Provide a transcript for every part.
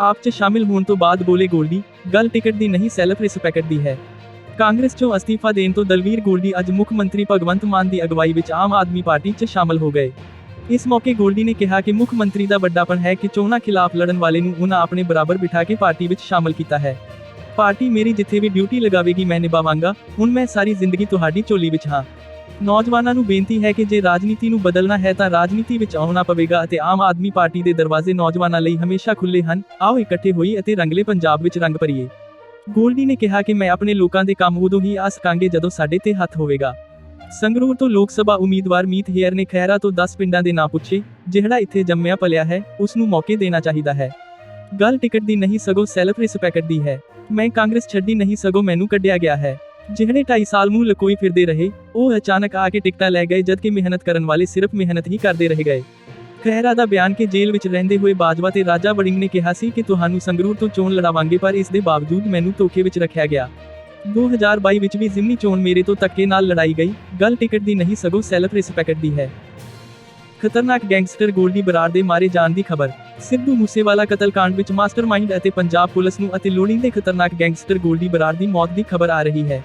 ਆਪ 'ਚ ਸ਼ਾਮਿਲ ਹੋਣ ਤੋਂ ਬਾਅਦ ਬੋਲੇ ਗੋਲਡੀ, ਗੱਲ ਟਿਕਟ ਦੀ ਨਹੀਂ, ਸੈਲਫ ਰਿਸਪੈਕਟ ਦੀ ਹੈ। ਕਾਂਗਰਸ 'ਚੋਂ ਅਸਤੀਫਾ ਦੇਣ ਤੋਂ ਦਲਵੀਰ ਗੋਲਡੀ ਅੱਜ ਮੁੱਖ ਮੰਤਰੀ ਭਗਵੰਤ ਮਾਨ ਦੀ ਅਗਵਾਈ ਵਿੱਚ ਆਮ ਆਦਮੀ ਪਾਰਟੀ 'ਚ ਸ਼ਾਮਲ ਹੋ ਗਏ। ਇਸ ਮੌਕੇ ਗੋਲਡੀ ਨੇ ਕਿਹਾ ਕਿ ਮੁੱਖ ਮੰਤਰੀ ਦਾ ਵੱਡਾਪਣ ਹੈ ਕਿ ਚੋਣਾਂ ਖਿਲਾਫ ਲੜਨ ਵਾਲੇ ਨੂੰ ਉਹਨਾਂ ਆਪਣੇ ਬਰਾਬਰ ਬਿਠਾ ਕੇ ਪਾਰਟੀ ਵਿੱਚ ਸ਼ਾਮਲ ਕੀਤਾ ਹੈ। ਪਾਰਟੀ ਮੇਰੀ ਜਿੱਥੇ ਵੀ ਡਿਊਟੀ ਲਗਾਵੇਗੀ, ਮੈਂ ਨਿਭਾਵਾਂਗਾ। ਹੁਣ ਮੈਂ ਸਾਰੀ ਜ਼ਿੰਦਗੀ ਤੁਹਾਡੀ ਝੋਲੀ ਵਿੱਚ ਹਾਂ। ਨੌਜਵਾਨਾਂ ਨੂੰ ਬੇਨਤੀ ਹੈ ਕਿ ਜੇ ਰਾਜਨੀਤੀ ਨੂੰ ਬਦਲਣਾ ਹੈ ਤਾਂ ਰਾਜਨੀਤੀ ਵਿੱਚ ਆਉਣਾ ਪਵੇਗਾ ਅਤੇ ਆਮ ਆਦਮੀ ਪਾਰਟੀ ਦੇ ਦਰਵਾਜ਼ੇ ਨੌਜਵਾਨਾਂ ਲਈ ਹਮੇਸ਼ਾ ਖੁੱਲੇ ਹਨ। ਆਓ ਇਕੱਠੇ ਹੋਈ ਅਤੇ ਰੰਗਲੇ ਪੰਜਾਬ ਵਿੱਚ ਰੰਗ ਭਰੀਏ। ਗੋਲਡੀ ਨੇ ਕਿਹਾ ਕਿ ਮੈਂ ਆਪਣੇ ਲੋਕਾਂ ਦੇ ਕੰਮ ਉਦੋਂ ਹੀ ਆ ਸਕਾਂਗੇ ਜਦੋਂ ਸਾਡੇ ਤੇ ਹੱਥ ਹੋਵੇਗਾ। ਸੰਗਰੂਰ ਤੋਂ ਲੋਕ ਸਭਾ ਉਮੀਦਵਾਰ ਮੀਤ ਹੇਅਰ ਨੇ ਖੈਰਾ ਤੋਂ 10 ਪਿੰਡਾਂ ਦੇ ਨਾਂ ਪੁੱਛੇ, ਜਿਹੜਾ ਇੱਥੇ ਜੰਮਿਆ ਪਲਿਆ ਹੈ, ਉਸ ਨੂੰ ਮੌਕੇ ਦੇਣਾ ਚਾਹੀਦਾ ਹੈ। ਗੱਲ ਟਿਕਟ ਦੀ ਨਹੀਂ ਸਗੋਂ ਸੈਲਫ ਰਿਸਪੈਕਟ ਦੀ ਹੈ। ਮੈਂ ਕਾਂਗਰਸ ਛੱਡੀ ਨਹੀਂ ਸਗੋਂ ਮੈਨੂੰ ਕੱਢਿਆ ਗਿਆ ਹੈ। ਜਿਹੜੇ 2.5 ਸਾਲ ਮੂੰਹ ਲਕੋਈ ਫਿਰਦੇ ਰਹੇ, ਉਹ ਅਚਾਨਕ ਆ ਕੇ ਟਿਕਟਾਂ ਲੈ ਗਏ ਜਦਕਿ ਮਿਹਨਤ ਕਰਨ ਵਾਲੇ ਸਿਰਫ ਮਿਹਨਤ ਹੀ ਕਰਦੇ ਰਹਿ ਗਏ। ਖਹਿਰਾ ਦਾ ਬਿਆਨ ਕਿ ਜੇਲ੍ਹ ਵਿੱਚ ਰਹਿੰਦੇ ਹੋਏ ਬਾਜਵਾ ਤੇ ਰਾਜਾ ਵੜਿੰਗ ਨੇ ਕਿਹਾ ਸੀ ਕਿ ਤੁਹਾਨੂੰ ਸੰਗਰੂਰ ਤੋਂ ਚੋਣ ਲੜਾਵਾਂਗੇ, ਪਰ ਇਸ ਦੇ ਬਾਵਜੂਦ ਮੈਨੂੰ ਧੋਖੇ ਵਿੱਚ ਰੱਖਿਆ ਗਿਆ। 2022 ਵਿੱਚ ਵੀ ਜ਼ਿਮਨੀ ਚੋਣ ਮੇਰੇ ਤੋਂ ਧੱਕੇ ਨਾਲ ਲੜਾਈ ਗਈ, ਗੱਲ ਟਿਕਟ ਦੀ ਨਹੀਂ, ਸਗੋਂ ਸੈਲਫ ਰਿਸਪੈਕਟ ਦੀ ਹੈ। ਖਤਰਨਾਕ ਗੈਂਗਸਟਰ ਗੋਲਡੀ ਬਰਾੜ ਦੇ ਮਾਰੇ ਜਾਣ ਦੀ ਖਬਰ। ਸਿੱਧੂ ਮੂਸੇਵਾਲਾ ਕਤਲकांड ਵਿੱਚ ਮਾਸਟਰਮਾਈਂਡ ਅਤੇ ਪੰਜਾਬ ਪੁਲਿਸ ਨੂੰ ਅਤੇ ਲੋੜੀਂਦੇ ਖਤਰਨਾਕ ਗੈਂਗਸਟਰ ਗੋਲਡੀ ਬਰਾੜ ਦੀ ਮੌਤ ਦੀ ਖਬਰ ਆ ਰਹੀ ਹੈ।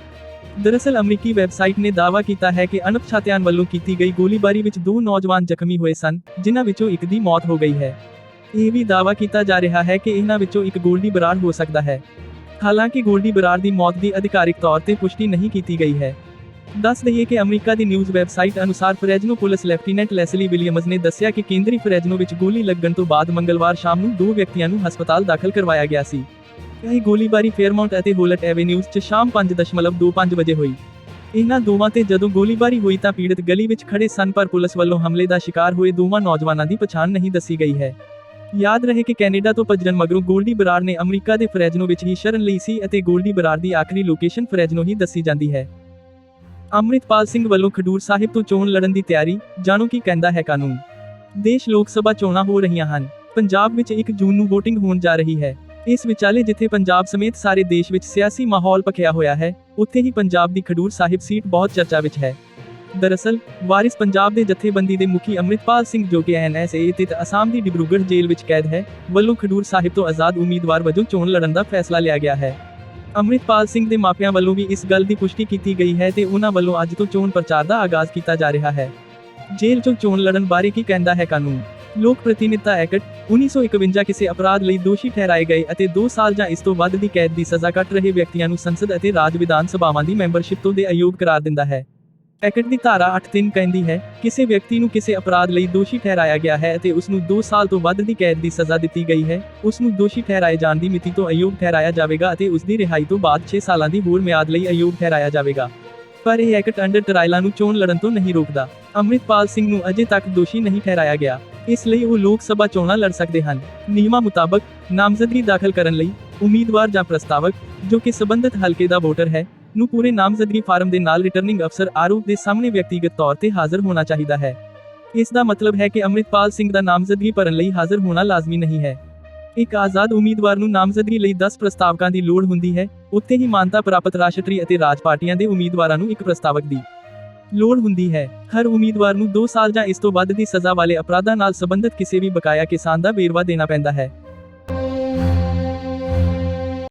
ਦਰਅਸਲ ਅਮਰੀਕੀ ਵੈਬਸਾਈਟ ਨੇ ਦਾਅਵਾ ਕੀਤਾ ਹੈ ਕਿ ਅਣਪਛਾਤਿਆਂ ਵੱਲੋਂ ਕੀਤੀ ਗਈ ਗੋਲੀਬਾਰੀ ਵਿੱਚ ਦੋ ਨੌਜਵਾਨ ਜ਼ਖਮੀ ਹੋਏ ਸਨ, ਜਿਨ੍ਹਾਂ ਵਿੱਚੋਂ ਇੱਕ ਦੀ ਮੌਤ ਹੋ ਗਈ ਹੈ। ਇਹ ਵੀ ਦਾਅਵਾ ਕੀਤਾ ਜਾ ਰਿਹਾ ਹੈ ਕਿ ਇਹਨਾਂ ਵਿੱਚੋਂ ਇੱਕ ਗੋਲਡੀ ਬਰਾਰ ਹੋ ਸਕਦਾ ਹੈ। ਹਾਲਾਂਕਿ ਗੋਲਡੀ ਬਰਾਰ ਦੀ ਮੌਤ ਦੀ ਅਧਿਕਾਰਿਕ ਤੌਰ ਤੇ ਪੁਸ਼ਟੀ ਨਹੀਂ ਕੀਤੀ ਗਈ ਹੈ। ਦੱਸ ਦਈਏ ਕਿ ਅਮਰੀਕਾ ਦੀ ਨਿਊਜ਼ ਵੈਬਸਾਈਟ ਅਨੁਸਾਰ Fresno police lieutenant Leslie Williams ਨੇ ਦੱਸਿਆ ਕਿ ਕੇਂਦਰੀ ਫਰੈਜਨੋ ਵਿੱਚ ਗੋਲੀ ਲੱਗਣ ਤੋਂ ਬਾਅਦ ਮੰਗਲਵਾਰ ਸ਼ਾਮ ਨੂੰ ਦੋ ਵਿਅਕਤੀਆਂ ਨੂੰ ਹਸਪਤਾਲ ਦਾਖਲ ਕਰਵਾਇਆ ਗਿਆ ਸੀ। ਇਹ ਗੋਲੀਬਾਰੀ ਫੇਅਰਮਾਉਂਟ ਅਤੇ ਹੋਲਟ ਐਵੇਨਿਊਜ਼ 'ਚ ਸ਼ਾਮ 5:25 ਵਜੇ ਹੋਈ। ਇਹਨਾਂ ਦੋਵਾਂ ਤੇ ਜਦੋਂ ਗੋਲੀਬਾਰੀ ਹੋਈ ਤਾਂ ਪੀੜਤ ਗਲੀ ਵਿੱਚ ਖੜੇ ਸਨ ਪਰ ਪੁਲਿਸ ਵੱਲੋਂ ਹਮਲੇ ਦਾ ਸ਼ਿਕਾਰ ਹੋਏ ਦੋਵਾਂ ਨੌਜਵਾਨਾਂ ਦੀ ਪਛਾਣ ਨਹੀਂ ਦੱਸੀ ਗਈ ਹੈ। ਯਾਦ ਰਹੇ ਕਿ ਕੈਨੇਡਾ ਤੋਂ ਭੱਜਣ ਮਗਰੋਂ ਗੋਲਡੀ ਬਰਾੜ ਨੇ ਅਮਰੀਕਾ ਦੇ ਫਰੈਜਨੋ ਵਿੱਚ ਹੀ ਸ਼ਰਨ ਲਈ ਸੀ ਅਤੇ ਗੋਲਡੀ ਬਰਾੜ ਦੀ ਆਖਰੀ ਲੋਕੇਸ਼ਨ ਫਰੈਜਨੋ ਹੀ ਦੱਸੀ ਜਾਂਦੀ ਹੈ। ਅੰਮ੍ਰਿਤਪਾਲ ਸਿੰਘ ਵੱਲੋਂ ਖਡੂਰ ਸਾਹਿਬ ਤੋਂ ਚੋਣ ਲੜਨ ਦੀ ਤਿਆਰੀ, ਜਾਣੋ ਕੀ ਕਹਿੰਦਾ ਹੈ ਕਾਨੂੰਨ। ਦੇਸ਼ ਲੋਕ ਸਭਾ ਚੋਣਾਂ ਹੋ ਰਹੀਆਂ ਹਨ। ਪੰਜਾਬ ਵਿੱਚ 1 ਜੂਨ ਨੂੰ VOTING ਹੋਣ ਜਾ ਰਹੀ ਹੈ। ਇਸ ਵਿਚਾਲੇ ਜਿੱਥੇ ਪੰਜਾਬ ਸਮੇਤ ਸਾਰੇ ਦੇਸ਼ ਵਿੱਚ ਸਿਆਸੀ ਮਾਹੌਲ ਪਖਿਆ ਹੋਇਆ ਹੈ, ਉੱਥੇ ਹੀ ਪੰਜਾਬ ਦੀ ਖਡੂਰ ਸਾਹਿਬ ਸੀਟ ਬਹੁਤ ਚਰਚਾ ਵਿੱਚ ਹੈ। ਦਰਅਸਲ, ਵਾਰਿਸ ਪੰਜਾਬ ਦੇ ਜਥੇਬੰਦੀ ਦੇ ਮੁਖੀ ਅੰਮ੍ਰਿਤਪਾਲ ਸਿੰਘ ਜੋ ਕਿ ਐਨਐਸਏ ਤੇ ਅਸਾਮ ਦੀ ਡਿਬਰੂਗੜ੍ਹ ਜੇਲ੍ਹ ਵਿੱਚ ਕੈਦ ਹੈ, ਵੱਲੋਂ ਖਡੂਰ ਸਾਹਿਬ ਤੋਂ ਆਜ਼ਾਦ ਉਮੀਦਵਾਰ ਵਜੋਂ ਚੋਣ ਲੜਨ ਦਾ ਫੈਸਲਾ ਲਿਆ ਗਿਆ ਹੈ। ਅੰਮ੍ਰਿਤਪਾਲ ਸਿੰਘ ਦੇ ਮਾਪਿਆਂ ਵੱਲੋਂ ਵੀ ਇਸ ਗੱਲ ਦੀ ਪੁਸ਼ਟੀ ਕੀਤੀ ਗਈ ਹੈ ਤੇ ਉਹਨਾਂ ਵੱਲੋਂ ਅੱਜ ਤੋਂ ਚੋਣ ਪ੍ਰਚਾਰ ਦਾ ਆਗਾਜ਼ ਕੀਤਾ ਜਾ ਰਿਹਾ ਹੈ। ਜੇਲ੍ਹ 'ਚੋਂ ਚੋਣ ਲੜਨ ਬਾਰੇ ਕੀ ਕਹਿੰਦਾ ਹੈ ਕਾਨੂੰਨ? ਲੋਕ ਪ੍ਰਤੀਨਿਧਤਾ ਐਕਟ 1951 ਕਿਸੇ ਅਪਰਾਧ ਲਈ ਦੋਸ਼ੀ ਠਹਿਰਾਏ ਗਏ ਅਤੇ 2 ਸਾਲ ਜਾਂ ਇਸ ਤੋਂ ਵੱਧ ਦੀ ਕੈਦ ਦੀ ਸਜ਼ਾ ਕੱਟ ਰਹੇ ਵਿਅਕਤੀਆਂ ਨੂੰ ਸੰਸਦ ਅਤੇ ਰਾਜ ਵਿਧਾਨ ਸਭਾਵਾਂ ਦੀ ਮੈਂਬਰਸ਼ਿਪ ਤੋਂ ਦੇ ਅਯੋਗ ਕਰਾਰ ਦਿੰਦਾ ਹੈ। ਐਕਟ ਦੀ ਧਾਰਾ 8.3 ਕਹਿੰਦੀ ਹੈ, ਕਿਸੇ ਵਿਅਕਤੀ ਨੂੰ ਕਿਸੇ ਅਪਰਾਧ ਲਈ ਦੋਸ਼ੀ ਠਹਿਰਾਇਆ ਗਿਆ ਹੈ ਅਤੇ ਉਸ ਨੂੰ 2 ਸਾਲ ਤੋਂ ਵੱਧ ਦੀ ਕੈਦ ਦੀ ਸਜ਼ਾ ਦਿੱਤੀ ਗਈ ਹੈ, ਉਸ ਨੂੰ ਦੋਸ਼ੀ ਠਹਿਰਾਏ ਜਾਣ ਦੀ ਮਿਤੀ ਤੋਂ ਅਯੋਗ ਠਹਿਰਾਇਆ ਜਾਵੇਗਾ ਅਤੇ ਉਸ ਦੀ ਰਿਹਾਈ ਤੋਂ ਬਾਅਦ 6 ਸਾਲਾਂ ਦੀ ਹੋਰ ਮਿਆਦ ਲਈ ਅਯੋਗ ਠਹਿਰਾਇਆ ਜਾਵੇਗਾ। ਪਰ ਇਹ ਐਕਟ ਅੰਡਰ ਟਰਾਇਲਾਂ ਨੂੰ ਚੋਣ ਲੜਨ ਤੋਂ ਨਹੀਂ ਰੋਕਦਾ। ਅੰਮ੍ਰਿਤਪਾਲ ਸਿੰਘ ਨੂੰ ਅਜੇ ਤੱਕ ਦੋਸ਼ੀ ਨਹੀਂ ਠਹਿਰਾਇਆ ਗਿਆ। ਇਸ ਲਈ ਉਹ ਲੋਕ ਸਭਾ ਚੋਣਾਂ ਲੜ ਸਕਦੇ ਹਨ। ਨਿਯਮਾਂ ਮੁਤਾਬਕ ਨਾਮਜ਼ਦਗੀ ਦਾਖਲ ਕਰਨ ਲਈ ਉਮੀਦਵਾਰ ਜਾਂ ਪ੍ਰਸਤਾਵਕ, ਜੋ ਕਿ ਸਬੰਧਤ ਹਲਕੇ ਦਾ ਵੋਟਰ ਹੈ, ਨੂੰ ਪੂਰੇ ਨਾਮਜ਼ਦਗੀ ਫਾਰਮ ਦੇ ਨਾਲ ਰਿਟਰਨਿੰਗ ਅਫਸਰ ਆਰੋਪ ਦੇ ਸਾਹਮਣੇ ਵਿਅਕਤੀਗਤ ਤੌਰ ਤੇ ਹਾਜ਼ਰ ਹੋਣਾ ਚਾਹੀਦਾ ਹੈ। ਇਸ ਦਾ ਮਤਲਬ ਹੈ ਕਿ ਅੰਮ੍ਰਿਤਪਾਲ ਸਿੰਘ ਦਾ ਨਾਮਜ਼ਦਗੀ ਭਰਨ ਲਈ ਹਾਜ਼ਰ ਹੋਣਾ ਲਾਜ਼ਮੀ ਨਹੀਂ ਹੈ। ਇੱਕ ਆਜ਼ਾਦ ਉਮੀਦਵਾਰ ਨੂੰ ਨਾਮਜ਼ਦਗੀ ਲਈ 10 ਪ੍ਰਸਤਾਵਕਾਂ ਦੀ ਲੋੜ ਹੁੰਦੀ ਹੈ, ਉੱਥੇ ਹੀ ਮਾਨਤਾ ਪ੍ਰਾਪਤ ਰਾਸ਼ਟਰੀ ਅਤੇ ਰਾਜ ਪਾਰਟੀਆਂ ਦੇ ਉਮੀਦਵਾਰਾਂ ਨੂੰ ਇੱਕ ਪ੍ਰਸਤਾਵਕ ਦੀ ਲੋੜ ਹੁੰਦੀ ਹੈ। ਹਰ ਉਮੀਦਵਾਰ ਨੂੰ 2 ਸਾਲ ਜਾਂ ਇਸ ਤੋਂ ਵੱਧ ਦੀ ਸਜ਼ਾ ਵਾਲੇ ਅਪਰਾਧਾਂ ਨਾਲ ਸੰਬੰਧਿਤ ਕਿਸੇ ਵੀ ਬਕਾਇਆ ਕਿਸਾਨ ਦਾ ਵੇਰਵਾ ਦੇਣਾ ਪੈਂਦਾ ਹੈ।